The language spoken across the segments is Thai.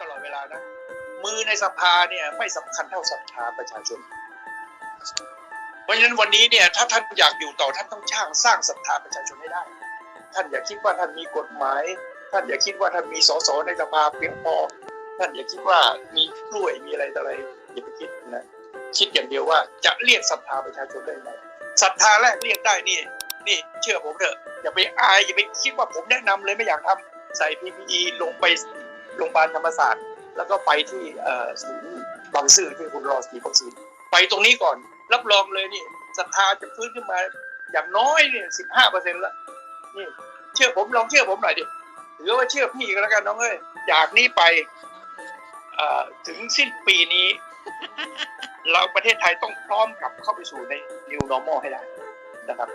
ตลอดเวลานะ มือในสภาเนี่ยไม่สำคัญเท่าศรัทธาประชาชน เพราะฉะนั้นวันนี้เนี่ยถ้าท่านอยากอยู่ต่อท่านต้องช่างสร้างศรัทธาประชาชนให้ได้ ท่านอย่าคิดว่าท่านมีกฎหมาย ท่านอย่าคิดว่าท่านมีสสในสภาเพียงพอ ท่านอย่าคิดว่ามีกล้วยมีอะไรอะไรอย่าไปคิดนะคิดอย่างเดียวว่าจะเรียกศรัทธาประชาชนได้ไหมศรัทธาแรกเรียกได้นี่นี่เชื่อผมเถอะอย่าไปอายอย่าไปคิดว่าผมแนะนำเลยไม่อยากทำใส่ PPE ลงไป โรงพยาบาลธรรมศาสตร์ แล้วก็ไปที่ศูนย์บางซื่อที่คุณรอฉีดวัคซีนไปตรงนี้ก่อน รับรองเลยนี่ศรัทธาจะฟื้นขึ้นมาอย่างน้อยเนี่ยสิบห้าเปอร์เซ็นต์ละนี่เชื่อผมลองเชื่อผมหน่อยดิหรือว่าเชื่อพี่ก็แล้วกันน้องเอ้ยจากนี้ไปถึงสิ้นปีนี้ เราประเทศไทยต้องพร้อมกับเข้าไปสู่ใน new normal ให้ได้นะครับ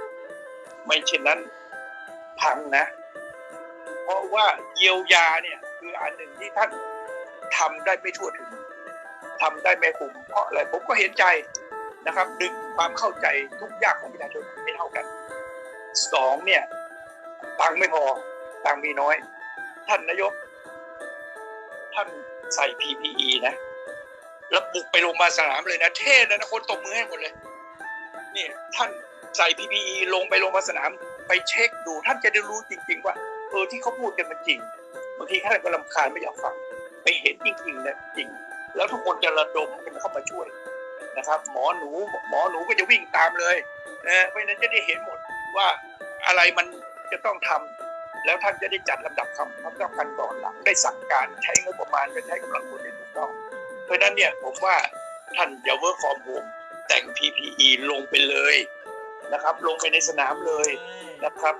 ไม่เช่นนั้นพังนะ เพราะว่าเยียวยาเนี่ย คืออันหนึ่งที่ท่านทำได้ไม่ทั่วถึงทำได้ไม่คุ้มเพราะอะไรผมก็เห็นใจนะครับดึงความเข้าใจทุกยางของประชาชนไม่เท่ากันสองเนี่ยตังไม่พอตังมีน้อย ท่านนายก ท่านใส่ PPE นะแล้วบุกไปโรงพยาบาลสนามเลยนะเท่เลยนะคนตบมือให้หมดเลยนี่ท่านใส่ PPE ลงไปโรงพยาบาลสนาม ไปเช็คดู ท่านจะได้รู้จริง ๆ ว่าเออที่เขาพูดกันมันจริง บางทีท่าก็ลำคาญไม่อยากฟังไปเห็นจริงๆนะจริง แล้วทุกคนจะระดมกันเข้ามาช่วยนะครับ หมอหนูหมอหนูก็จะวิ่งตามเลยนะเพราะนั้นจะได้เห็นหมดว่าอะไรมันจะต้องทำแล้วท่านจะได้จัดลำดับคำคำสำคัญก่อนหลังได้สั่งการใช้งบประมาณไปใช้กำลังคนได้ถูกต้อง เพราะฉะนั้นเนี่ยผมว่าท่านอย่าเวิร์กฟอร์มโฮมแต่ง PPE ลงไปเลยนะครับ ลงไปในสนามเลยนะครับ